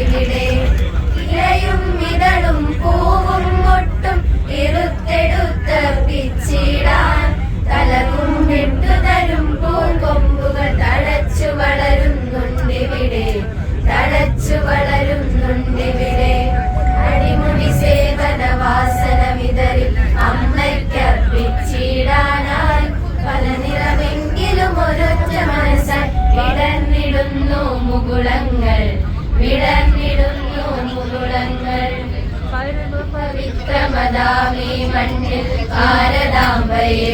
ഇവിടെ ഇലയും ഇതളും പൂവും മുട്ടും എടുത്തെടുത്ത് പിച്ചിടാൻ തലകുമ്പിട്ടു തരും പൂങ്കൊമ്പുകൾ തഴച്ചു വളരുന്നുണ്ടിവിടെ തഴച്ചു വളരുന്നുണ്ടിവിടെ. അടിമുടി സേവന വാസന വിതറി അമ്മയ്ക്കർപ്പിച്ചിടാനായി പല നിറമെങ്കിലും ഒരൊറ്റ മനസ്സായി ഇടന്നിടുന്നു വിടർന്നിടുന്നു മുകുളങ്ങൾ. പവിത്രമതാമേ മണ്ണിൽ ഭാരതാംബയെ